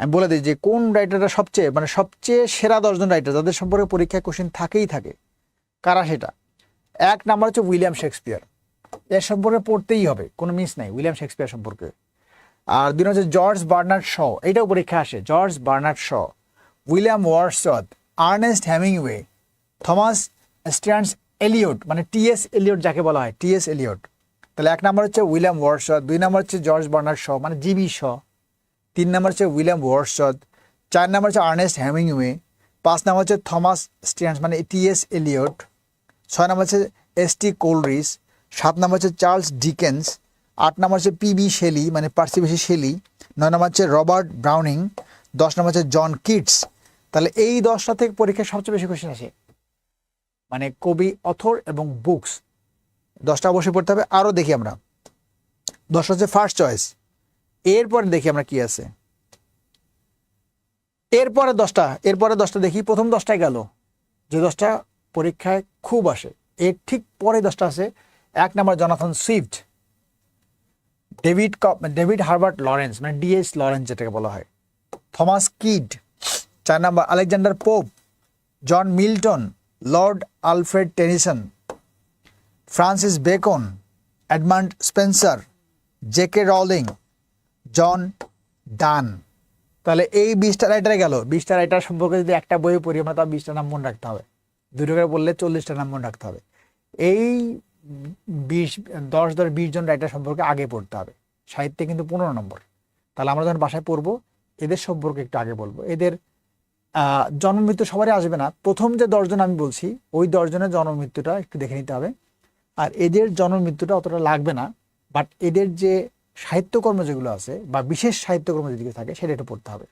আমি বলে দিই যে কোন রাইটারটা সবচেয়ে মানে সবচেয়ে সেরা দশজন রাইটার যাদের সম্পর্কে পরীক্ষায় কোশ্চেন থাকেই থাকে, কারা সেটা? এক নাম্বার হচ্ছে উইলিয়াম শেক্সপিয়ার। এর সম্পর্কে পড়তেই হবে, কোনো মিস নাই উইলিয়াম শেক্সপিয়ার সম্পর্কে। আর দুই হচ্ছে জর্জ বার্নার্ড শ এটাও পরীক্ষা আসে, George Bernard Shaw. William Wordsworth Ernest Hemingway Thomas Stearns Eliot মানে টিএস এলিয়ট যাকে বলা হয় টিএস এলিয়ট। তাহলে এক নম্বর হচ্ছে উইলিয়াম ওয়ার্সথ দুই নম্বর হচ্ছে জর্জ বার্নার্ড শ মানে জিবি শ। তিন নম্বর হচ্ছে উইলিয়াম ওয়ার্সথ চার নম্বর হচ্ছে আর্নেস্ট হ্যামিংওয়ে পাঁচ নম্বর হচ্ছে থমাস স্ট্যান্স মানে টিএস এলিয়ট, ছয় নম্বর হচ্ছে এস টি কোলরিস, সাত নম্বর হচ্ছে চার্লস ডিকেন্স, আট নম্বর হচ্ছে পিবি শেলি মানে পার্সিবেশি শেলি, নয় নম্বর হচ্ছে রবার্ট ব্রাউনিং, দশ নম্বর হচ্ছে জন কিটস। তাহলে এই দশটা থেকে পরীক্ষায় সবচেয়ে বেশি কোশ্চেন আসে। মানে কবি, অথর এবং বুকস। দশটা অবশ্যই পড়তে হবে, আরও দেখি আমরা। দশটা হচ্ছে ফার্স্ট চয়েস এরপরে দেখি আমরা কি আছে। এরপরে দশটা এরপরে দশটা দেখি, প্রথম দশটায় গেল। যে দশটা পরীক্ষায় খুব আসে। এর ঠিক পরে দশটা আছে, এক নম্বর জনাথন সুইফট। ডেভিড ক, ডেভিড হার্বার্ট লরেন্স মানে ডিএস লরেন্স যেটাকে বলা হয়। Thomas Kyd. চার নম্বর, Alexander Pope. John Milton, Lord Alfred Tennyson. Francis Bacon Edmund Spenser. J K Rowling. John Donne. তাহলে এই বিশটা রাইটারে গেল। বিশটা রাইটার সম্পর্কে যদি একটা বই পড়ি আমরা তার বিশটা নাম মনে রাখতে হবে। দুটো করে বললে চল্লিশটা নাম মনে রাখতে হবে। এই বিশ দশ দশ বিশ জন রাইটার সম্পর্কে আগে পড়তে হবে। সাহিত্যে কিন্তু পনেরো নম্বর। তাহলে আমরা যখন বাসায় পড়ব এদের সম্পর্কে একটু আগে বলব। এদের আহ, জন্ম মৃত্যু সবারই আসবে না। প্রথম যে দশজন আমি বলছি ওই দশজনের জন্ম মৃত্যুটা একটু দেখে নিতে হবে। আর এদের জন্ম মৃত্যুটা অতটা লাগবে না। বাট এদের যে সাহিত্যকর্ম যেগুলো আছে বা বিশেষ সাহিত্যকর্ম যেদিকে থাকে সেটা একটু পড়তে হবে।